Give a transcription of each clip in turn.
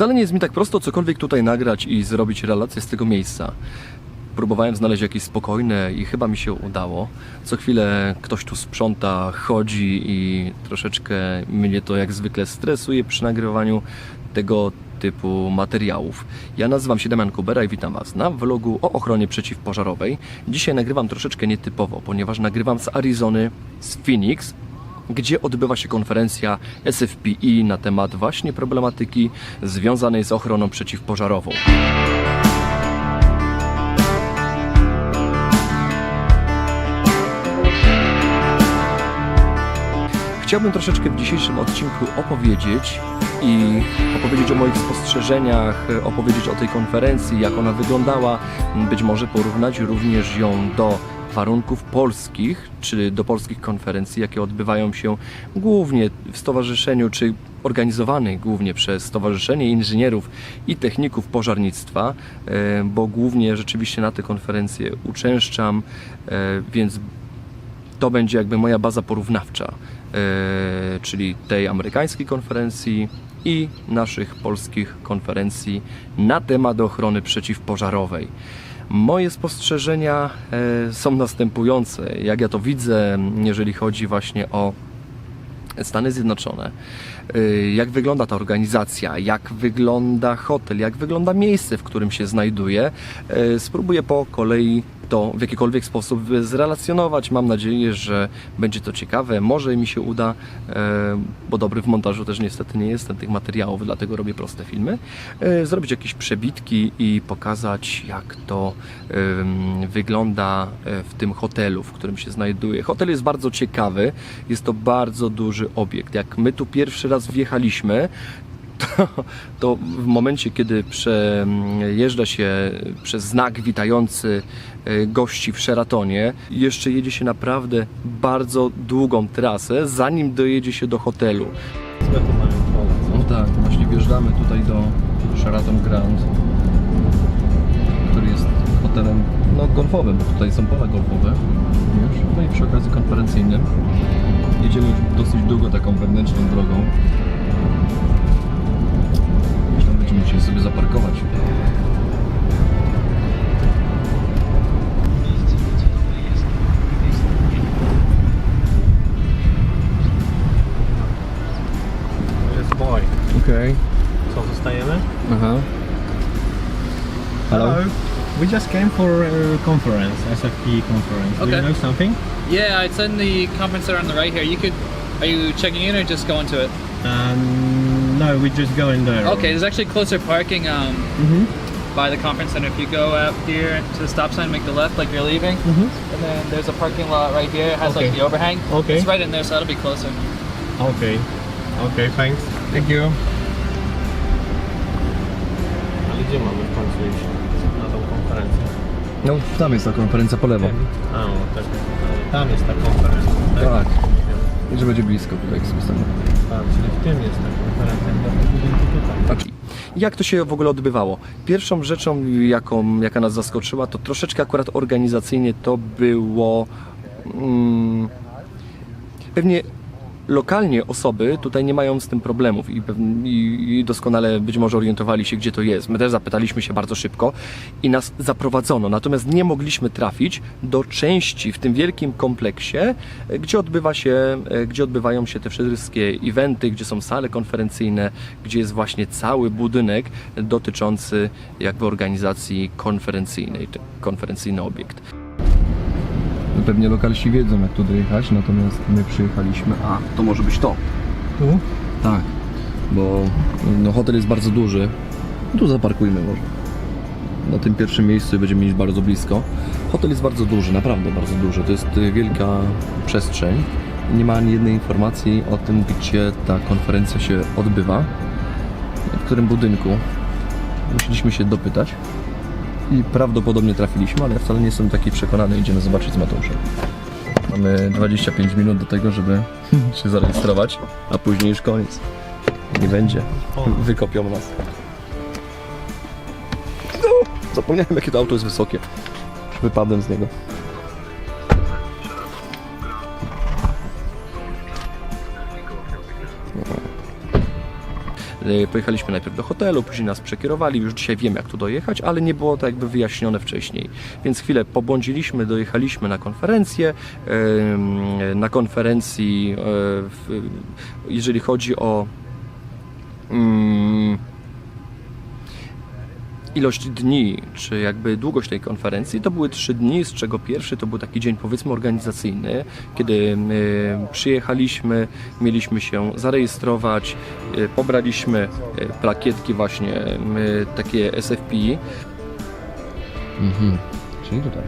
Wcale nie jest mi tak prosto cokolwiek tutaj nagrać i zrobić relację z tego miejsca. Próbowałem znaleźć jakieś spokojne i chyba mi się udało. Co chwilę ktoś tu sprząta, chodzi i troszeczkę mnie to jak zwykle stresuje przy nagrywaniu tego typu materiałów. Ja nazywam się Damian Kubera i witam Was na vlogu o ochronie przeciwpożarowej. Dzisiaj nagrywam troszeczkę nietypowo, ponieważ nagrywam z Arizony, z Phoenix, gdzie odbywa się konferencja SFPI na temat właśnie problematyki związanej z ochroną przeciwpożarową. Chciałbym troszeczkę w dzisiejszym odcinku opowiedzieć i opowiedzieć o moich spostrzeżeniach, opowiedzieć o tej konferencji, jak ona wyglądała, być może porównać również ją do warunków polskich, czy do polskich konferencji, jakie odbywają się głównie w stowarzyszeniu, czy organizowanych głównie przez Stowarzyszenie Inżynierów i Techników Pożarnictwa, e, bo głównie rzeczywiście na te konferencje uczęszczam, e, więc to będzie jakby moja baza porównawcza, e, czyli tej amerykańskiej konferencji i naszych polskich konferencji na temat ochrony przeciwpożarowej. Moje spostrzeżenia e, są następujące. Jak ja to widzę, jeżeli chodzi właśnie o Stany Zjednoczone. Y, Jak wygląda ta organizacja, jak wygląda hotel, jak wygląda miejsce, w którym się znajduje. Y, Spróbuję po kolei to w jakikolwiek sposób zrelacjonować. Mam nadzieję, że będzie to ciekawe. Może mi się uda, y, bo dobry w montażu też niestety nie jestem tych materiałów, dlatego robię proste filmy. Y, Zrobić jakieś przebitki i pokazać, jak to wygląda y, w tym hotelu, w którym się znajduję. Hotel jest bardzo ciekawy, jest to bardzo duży obiekt. Jak my tu pierwszy raz wjechaliśmy, to, to w momencie, kiedy przejeżdża się przez znak witający y, gości w Sheratonie, jeszcze jedzie się naprawdę bardzo długą trasę, zanim dojedzie się do hotelu. No tak, właśnie wjeżdżamy tutaj do Sheraton Grand, który jest hotelem no, golfowym, tutaj są pola golfowe. No i przy okazji konferencyjnym. Jedziemy dosyć długo taką wewnętrzną drogą. Came for a conference, SFP conference. Do you know something? Yeah, it's in the conference center on the right here. You could. Are you checking in or just going to it? Um, no, we just go in there. Okay, there's actually closer parking um, Mm-hmm. by the conference center. If you go out here to the stop sign, make the left like you're leaving, Mm-hmm. and then there's a parking lot right here. It has like the overhang. Okay. It's right in there, so that'll be closer. Okay. Okay, thanks. Thank you. Ale gdzie mamy w końcu iść? Konferencję? No, tam jest ta konferencja po lewo. A, o, tak. Tam jest ta konferencja. Tak. I że będzie blisko tutaj jak sobie stanę. Tam, czyli w tym jest ta konferencja. tutaj. Tak. Jak to się w ogóle odbywało? Pierwszą rzeczą, jaką, jaka nas zaskoczyła, to troszeczkę akurat organizacyjnie to było. Mm, pewnie lokalnie osoby tutaj nie mają z tym problemów i, i, i doskonale być może orientowali się, gdzie to jest. My też zapytaliśmy się bardzo szybko i nas zaprowadzono. Natomiast nie mogliśmy trafić do części w tym wielkim kompleksie, e, gdzie odbywa się, e, gdzie odbywają się te wszystkie eventy, gdzie są sale konferencyjne, gdzie jest właśnie cały budynek dotyczący jakby organizacji konferencyjnej, konferencyjny obiekt. Pewnie lokalsi wiedzą, jak tu dojechać, natomiast my przyjechaliśmy. A, to może być to. Tu? Tak, bo no, hotel jest bardzo duży. Tu zaparkujmy może. Na tym pierwszym miejscu będziemy mieć bardzo blisko. Hotel jest bardzo duży, naprawdę bardzo duży. To jest y, wielka przestrzeń. Nie ma ani jednej informacji o tym, gdzie ta konferencja się odbywa, w którym budynku. Musieliśmy się dopytać i prawdopodobnie trafiliśmy, ale wcale nie jestem taki przekonany. Idziemy zobaczyć z Mateuszem. Mamy 25 minut do tego, żeby się zarejestrować, a później już koniec. Nie będzie. Wykopią nas. No, zapomniałem jakie to auto jest wysokie. Już wypadłem z niego. Pojechaliśmy najpierw do hotelu, później nas przekierowali, już dzisiaj wiem jak tu dojechać, ale nie było to jakby wyjaśnione wcześniej. Więc chwilę pobłądziliśmy, dojechaliśmy na konferencję. Na konferencji, e, jeżeli chodzi o mm, ilość dni, czy jakby długość tej konferencji, to były trzy dni, z czego pierwszy to był taki dzień powiedzmy organizacyjny, kiedy my przyjechaliśmy, mieliśmy się zarejestrować, y, pobraliśmy y, plakietki właśnie y, takie SFPI. Mhm, czyli tutaj.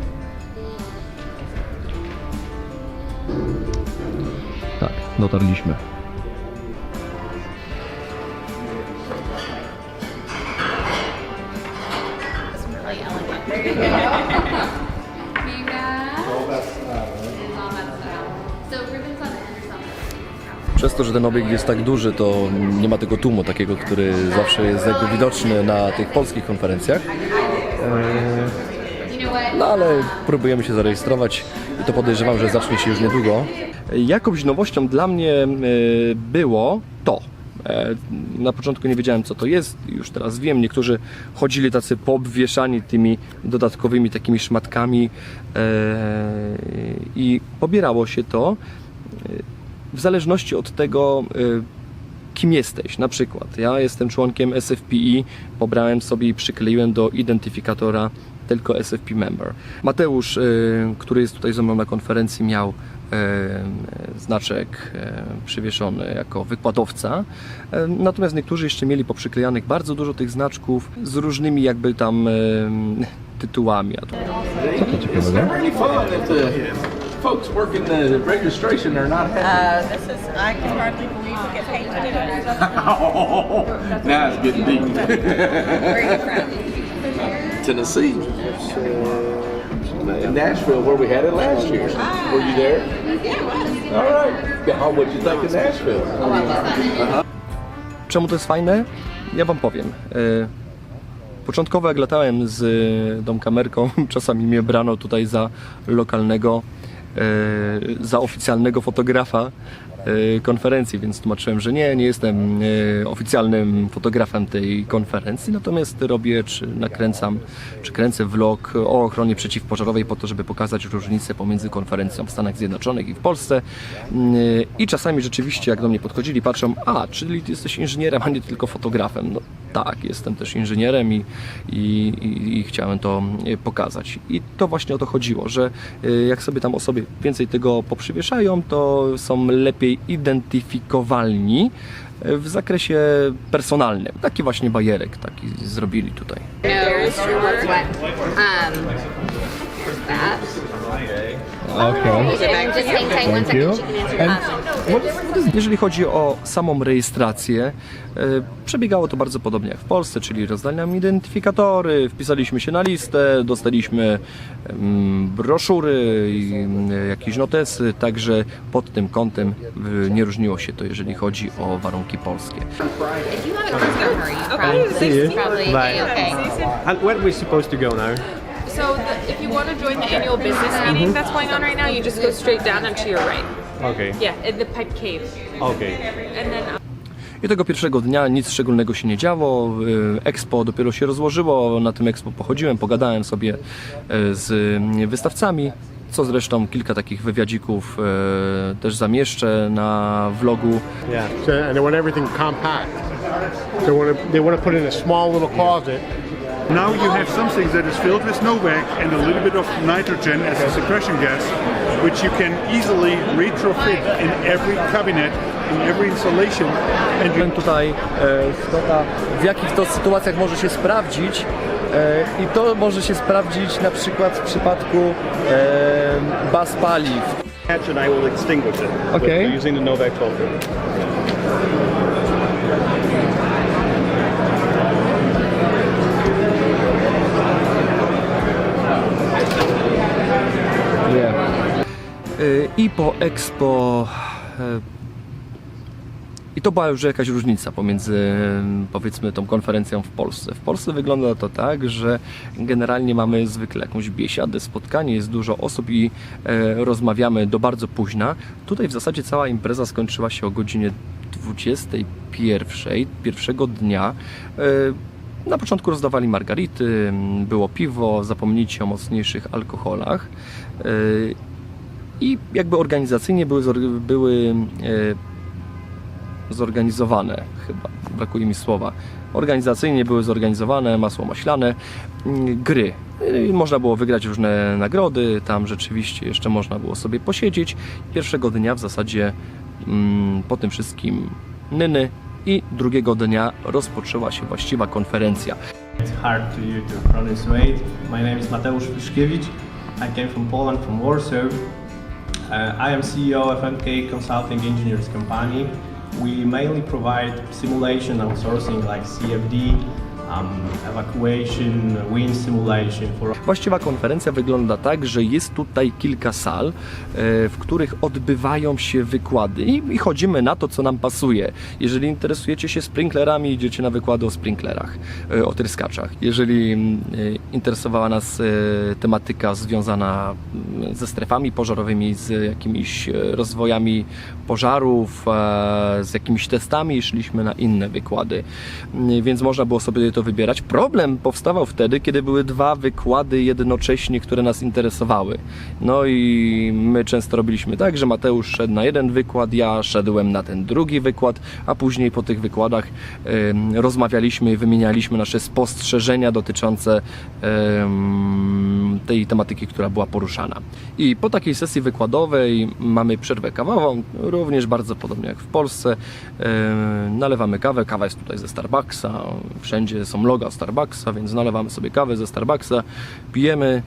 Tak, dotarliśmy. Przez to, że ten obiekt jest tak duży, to nie ma tego tłumu takiego, który zawsze jest jakby widoczny na tych polskich konferencjach. What? No ale próbujemy się zarejestrować i to podejrzewam, że zacznie się już niedługo. Jakąś nowością dla mnie e, było to. E, Na początku nie wiedziałem co to jest, już teraz wiem. Niektórzy chodzili tacy poobwieszani tymi dodatkowymi takimi szmatkami e, i pobierało się to w zależności od tego, e, kim jesteś. Na przykład ja jestem członkiem SFPI, pobrałem sobie i przykleiłem do identyfikatora tylko SFP member. Mateusz, y, który jest tutaj ze mną na konferencji, miał y, znaczek y, przywieszony jako wykładowca. Y, Natomiast niektórzy jeszcze mieli poprzyklejanych bardzo dużo tych znaczków z różnymi jakby tam y, tytułami. A to It's folks working the registration are not happy. Uh, this is, I can hardly believe we get paid to do this. Oh, now it's getting deep. Where are you from? Tennessee. In Nashville, where we had it last year. Were you there? All right. How what you think of Nashville? Czemu to jest fajne? Ja Wam powiem. E, Początkowo jak latałem z e, tą kamerką, czasami mnie brano tutaj za lokalnego, za oficjalnego fotografa e, konferencji, więc tłumaczyłem, że nie, nie jestem e, oficjalnym fotografem tej konferencji, natomiast robię, czy nakręcam, czy kręcę vlog o ochronie przeciwpożarowej po to, żeby pokazać różnicę pomiędzy konferencją w Stanach Zjednoczonych i w Polsce. Mm, I czasami rzeczywiście, jak do mnie podchodzili, patrzą, a, czyli ty jesteś inżynierem, a nie tylko fotografem. No tak, jestem też inżynierem i, i, i, i chciałem to e, pokazać. I to właśnie o to chodziło, że e, jak sobie tam osoby więcej tego poprzywieszają, to są lepiej identyfikowalni e, w zakresie personalnym. Taki właśnie bajerek taki zrobili tutaj. Nose. That. Okay. Thank you. Jeżeli chodzi o samą rejestrację, e, przebiegało to bardzo podobnie jak w Polsce, czyli rozdali nam identyfikatory, wpisaliśmy się na listę, dostaliśmy mm, broszury i mm, jakieś notesy, także pod tym kątem nie różniło się to, jeżeli chodzi o warunki polskie. if you have an Oscar hurry, you're probably, it's probably Bye. okay. And where are we supposed to go now? So the, if you want to join the annual business meeting that's going on right now, you just go straight down and to your right. Okay. Yeah, in the pipe cave. Okay. And then I tego pierwszego dnia nic szczególnego się nie działo. e, Expo dopiero się rozłożyło. Na tym expo pochodziłem, pogadałem sobie e, z mm, wystawcami. Co zresztą kilka takich wywiadzików e, też zamieszczę na vlogu. Yeah. So, and they want everything compact. They want to they want to put in a small little closet. Now you have something that is filled with Novak and a little bit of nitrogen as a suppression gas, which you can easily retrofit in every cabinet, in every installation, and you tutaj e, w jakich to sytuacjach może się sprawdzić. E, I to może się sprawdzić na przykład w przypadku e, baz paliw. catch and I will extinguish it Okay. using the Novak filter. Y, I po Expo. e, I to była już jakaś różnica pomiędzy powiedzmy tą konferencją w Polsce. W Polsce wygląda to tak, że generalnie mamy zwykle jakąś biesiadę, spotkanie, jest dużo osób i e, rozmawiamy do bardzo późna. Tutaj w zasadzie cała impreza skończyła się o godzinie 21 pierwszego dnia e, na początku rozdawali margarity, było piwo, zapomnijcie o mocniejszych alkoholach. E, I jakby organizacyjnie były, były e, zorganizowane, chyba brakuje mi słowa. Organizacyjnie były zorganizowane masło maślane, mm, gry. Można było wygrać różne nagrody, tam rzeczywiście jeszcze można było sobie posiedzieć. Pierwszego dnia w zasadzie mm, po tym wszystkim nyny i drugiego dnia rozpoczęła się właściwa konferencja. It's hard to you to. My name is Mateusz Fiszkiewicz. I came from Poland, from Warsaw. Uh, I am CEO of MK Consulting Engineers Company. We mainly provide simulation outsourcing like CFD, um, Właściwa konferencja wygląda tak, że jest tutaj kilka sal, e, w których odbywają się wykłady i, chodzimy na to, co nam pasuje. Jeżeli interesujecie się sprinklerami, idziecie na wykłady o sprinklerach, e, o tryskaczach. Jeżeli mm, e, interesowała nas tematyka związana mm, ze strefami pożarowymi, z jakimiś rozwojami pożarów, z jakimiś testami, szliśmy na inne wykłady. Mm, Więc można było sobie to wybierać. Problem powstawał wtedy, kiedy były dwa wykłady jednocześnie, które nas interesowały. No i my często robiliśmy tak, że Mateusz szedł na jeden wykład, ja szedłem na ten drugi wykład, a później po tych wykładach em, rozmawialiśmy i wymienialiśmy nasze spostrzeżenia dotyczące em, tej tematyki, która była poruszana. I po takiej sesji wykładowej mamy przerwę kawową, również bardzo podobnie jak w Polsce. Em, Nalewamy kawę, kawa jest tutaj ze Starbucksa, wszędzie są loga Starbucksa, więc nalewamy sobie kawę ze Starbucksa, pijemy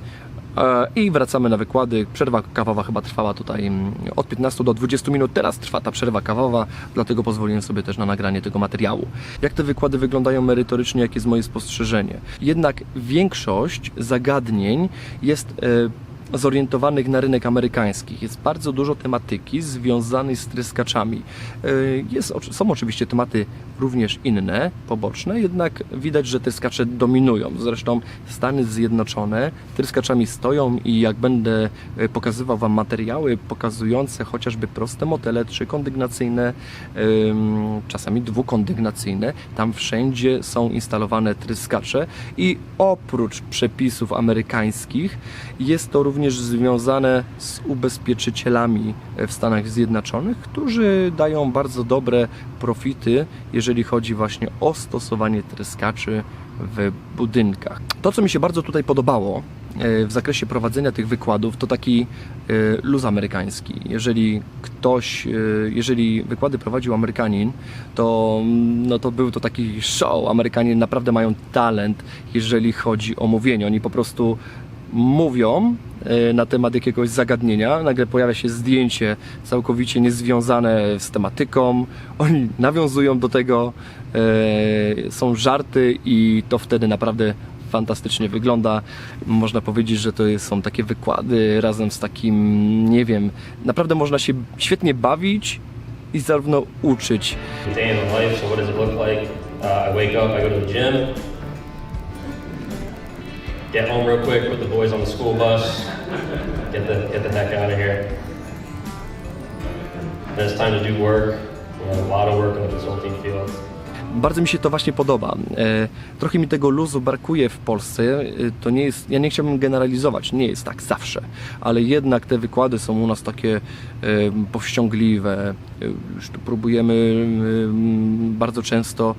e, i wracamy na wykłady. Przerwa kawowa chyba trwała tutaj mm, od 15 do 20 minut. Teraz trwa ta przerwa kawowa, dlatego pozwoliłem sobie też na nagranie tego materiału. Jak te wykłady wyglądają merytorycznie, jakie jest moje spostrzeżenie? Jednak większość zagadnień jest e, zorientowanych na rynek amerykański. Jest bardzo dużo tematyki związanej z tryskaczami. E, Jest, są oczywiście tematy również inne, poboczne, jednak widać, że tryskacze dominują. Zresztą Stany Zjednoczone tryskaczami stoją i jak będę e, pokazywał Wam materiały pokazujące chociażby proste motele trzykondygnacyjne, czasami dwukondygnacyjne, tam wszędzie są instalowane tryskacze i oprócz przepisów amerykańskich jest to również związane z ubezpieczycielami w Stanach Zjednoczonych, którzy dają bardzo dobre profity, jeżeli chodzi właśnie o stosowanie tryskaczy w budynkach. To, co mi się bardzo tutaj podobało e, w zakresie prowadzenia tych wykładów, to taki e, luz amerykański. Jeżeli ktoś, e, jeżeli wykłady prowadził Amerykanin, to, mm, no to był to taki show. Amerykanie naprawdę mają talent, jeżeli chodzi o mówienie. Oni po prostu mówią e, na temat jakiegoś zagadnienia, nagle pojawia się zdjęcie całkowicie niezwiązane z tematyką, oni nawiązują do tego, e, są żarty i to wtedy naprawdę fantastycznie wygląda. Można powiedzieć, że to są takie wykłady razem z takim, nie wiem, naprawdę można się świetnie bawić i zarówno uczyć. day in life. So what does it look like? Uh, I wake up, I go to the gym, get home real quick, put the boys on the school bus, get the get the heck out of here. Then it's time to do work. You know, a lot of work in the consulting field. Bardzo mi się to właśnie podoba. E, trochę mi tego luzu brakuje w Polsce. E, to nie jest, ja nie chciałbym generalizować, nie jest tak zawsze, ale jednak te wykłady są u nas takie e, powściągliwe. E, próbujemy bardzo często,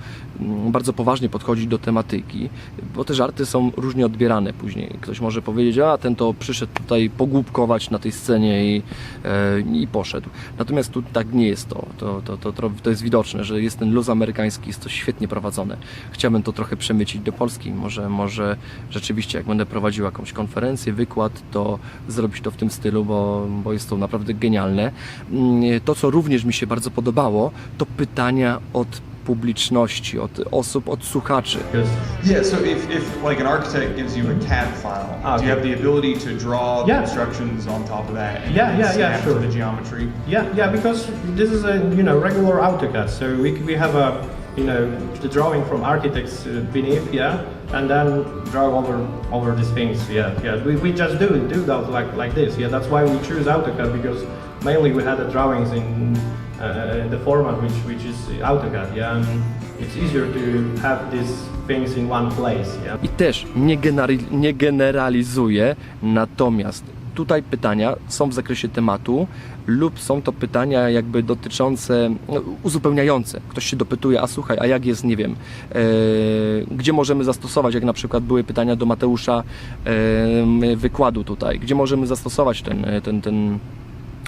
bardzo poważnie podchodzić do tematyki, bo te żarty są różnie odbierane później. Ktoś może powiedzieć, a ten to przyszedł tutaj pogłupkować na tej scenie i, e, i poszedł. Natomiast tu tak nie jest to. To, to, to, to, to jest widoczne, że jest ten luz amerykański, jest to świetnie prowadzone. Chciałbym to trochę przemycić do Polski. Może, może rzeczywiście, jak będę prowadził jakąś konferencję, wykład, to zrobić to w tym stylu, bo, bo jest to naprawdę genialne. Mm, To, co również mi się bardzo podobało, to pytania od publiczności, od osób, od słuchaczy. Yeah, so if, if like an architect gives you a CAD file, Ah, do you have the ability to draw the Yeah. instructions on top of that and Yeah, yeah, yeah, sure. the geometry? Yeah, yeah, because this is a you know regular AutoCAD, so we we have a you know the drawing from architects uh, beneath, yeah, and then draw over over these things, yeah, yeah. We, we just do do that like like this, yeah. That's why we choose AutoCAD because mainly we had the drawings in uh, the format which which is AutoCAD. Yeah, and it's easier to have. I też nie, generi- nie generalizuje, natomiast tutaj pytania są w zakresie tematu lub są to pytania jakby dotyczące, no, uzupełniające. Ktoś się dopytuje, a słuchaj, a jak jest, nie wiem, e, gdzie możemy zastosować, jak na przykład były pytania do Mateusza e, wykładu tutaj, gdzie możemy zastosować ten, ten, ten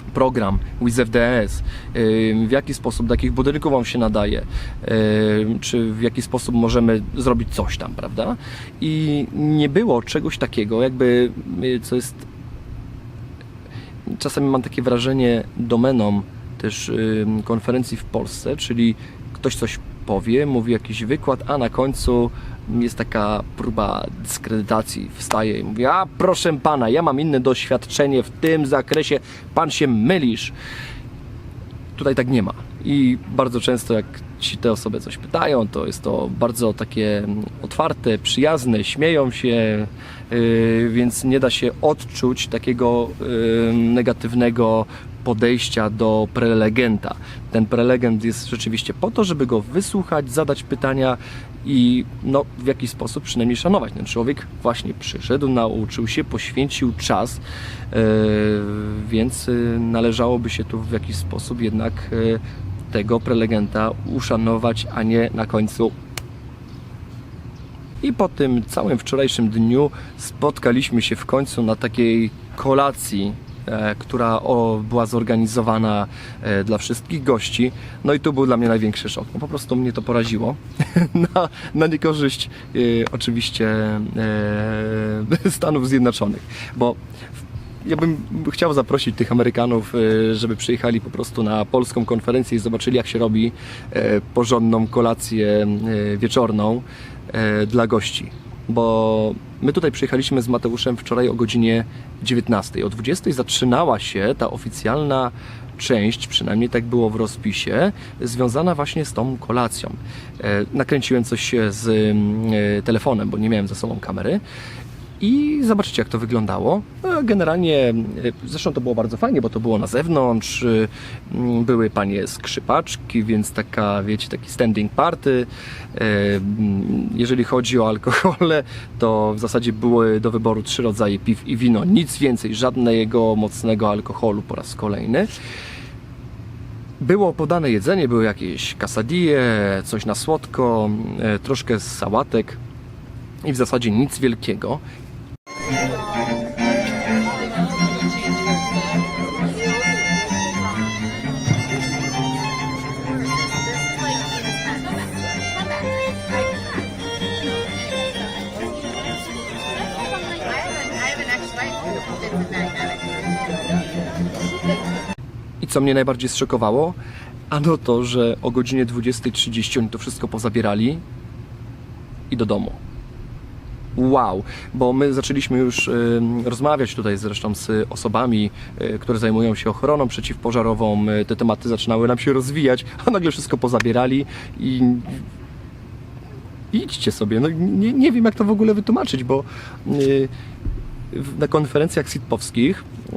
program WizFDS, w jaki sposób, do jakich budynków on się nadaje, czy w jaki sposób możemy zrobić coś tam, prawda? I nie było czegoś takiego, jakby, y, co jest czasami mam takie wrażenie domeną też konferencji w Polsce, czyli ktoś coś powie, mówi jakiś wykład, a na końcu jest taka próba dyskredytacji, wstaje i mówi, a proszę pana, ja mam inne doświadczenie w tym zakresie, pan się mylisz. Tutaj tak nie ma. I bardzo często jak ci te osoby coś pytają, to jest to bardzo takie otwarte, przyjazne, śmieją się, yy, więc nie da się odczuć takiego yy, negatywnego podejścia do prelegenta. Ten prelegent jest rzeczywiście po to, żeby go wysłuchać, zadać pytania i no, w jakiś sposób przynajmniej szanować. Ten człowiek właśnie przyszedł, nauczył się, poświęcił czas, yy, więc yy, należałoby się tu w jakiś sposób jednak yy, tego prelegenta uszanować, a nie na końcu i po tym całym wczorajszym dniu spotkaliśmy się w końcu na takiej kolacji, e, która o, była zorganizowana e, dla wszystkich gości. No i tu był dla mnie największy szok. No, po prostu mnie to poraziło. na, na niekorzyść e, oczywiście e, Stanów Zjednoczonych. Bo ja bym chciał zaprosić tych Amerykanów, e, żeby przyjechali po prostu na polską konferencję i zobaczyli, jak się robi e, porządną kolację e, wieczorną e, dla gości. Bo my tutaj przyjechaliśmy z Mateuszem wczoraj o godzinie 19. O 20 zaczynała się ta oficjalna część, przynajmniej tak było w rozpisie, związana właśnie z tą kolacją. E, Nakręciłem coś z mm, e, telefonem, bo nie miałem za sobą kamery. I zobaczycie, jak to wyglądało. No, Generalnie, e, zresztą to było bardzo fajnie, bo to było na zewnątrz. e, Były panie skrzypaczki, więc taka, wiecie, taki standing party. E, Jeżeli chodzi o alkohole, to w zasadzie były do wyboru trzy rodzaje piw i wino. Nic więcej, żadnego mocnego alkoholu po raz kolejny. Było podane jedzenie, były jakieś quesadille, coś na słodko, troszkę sałatek i w zasadzie nic wielkiego. Co mnie najbardziej zszokowało? Ano to, że o godzinie 20.30 oni to wszystko pozabierali i do domu. Wow, bo my zaczęliśmy już rozmawiać tutaj zresztą z osobami, y, które zajmują się ochroną przeciwpożarową. Y, te tematy zaczynały nam się rozwijać, a nagle wszystko pozabierali i idźcie sobie. No, nie, nie wiem, jak to w ogóle wytłumaczyć, bo w- na konferencjach sitpowskich e,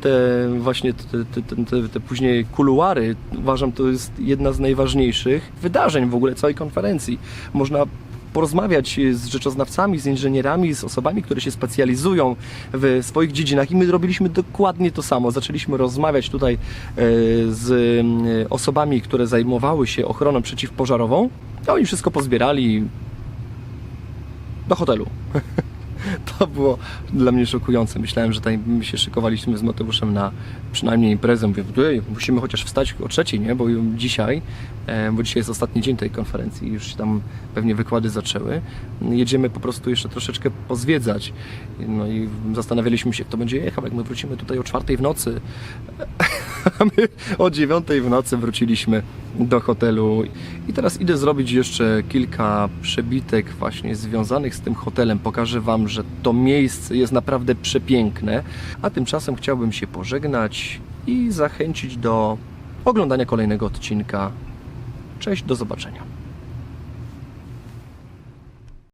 te właśnie te, te, te, te, później kuluary uważam to jest jedna z najważniejszych wydarzeń w ogóle całej konferencji. Można porozmawiać z rzeczoznawcami, z inżynierami, z osobami, które się specjalizują w swoich dziedzinach i my robiliśmy dokładnie to samo. Zaczęliśmy rozmawiać tutaj e, z e, osobami, które zajmowały się ochroną przeciwpożarową, a oni wszystko pozbierali do hotelu. To było dla mnie szokujące. Myślałem, że tutaj my się szykowaliśmy z Mateuszem na przynajmniej imprezę. Mówię, "Ej, musimy chociaż wstać o trzeciej, nie? Bo dzisiaj, e, bo dzisiaj jest ostatni dzień tej konferencji, już się tam pewnie wykłady zaczęły. Jedziemy po prostu jeszcze troszeczkę pozwiedzać. No i zastanawialiśmy się, kto będzie jechał, jak my wrócimy tutaj o czwartej w nocy. A my o dziewiątej w nocy wróciliśmy do hotelu. I teraz idę zrobić jeszcze kilka przebitek właśnie związanych z tym hotelem. Pokażę Wam, że to miejsce jest naprawdę przepiękne. A tymczasem chciałbym się pożegnać i zachęcić do oglądania kolejnego odcinka. Cześć, do zobaczenia.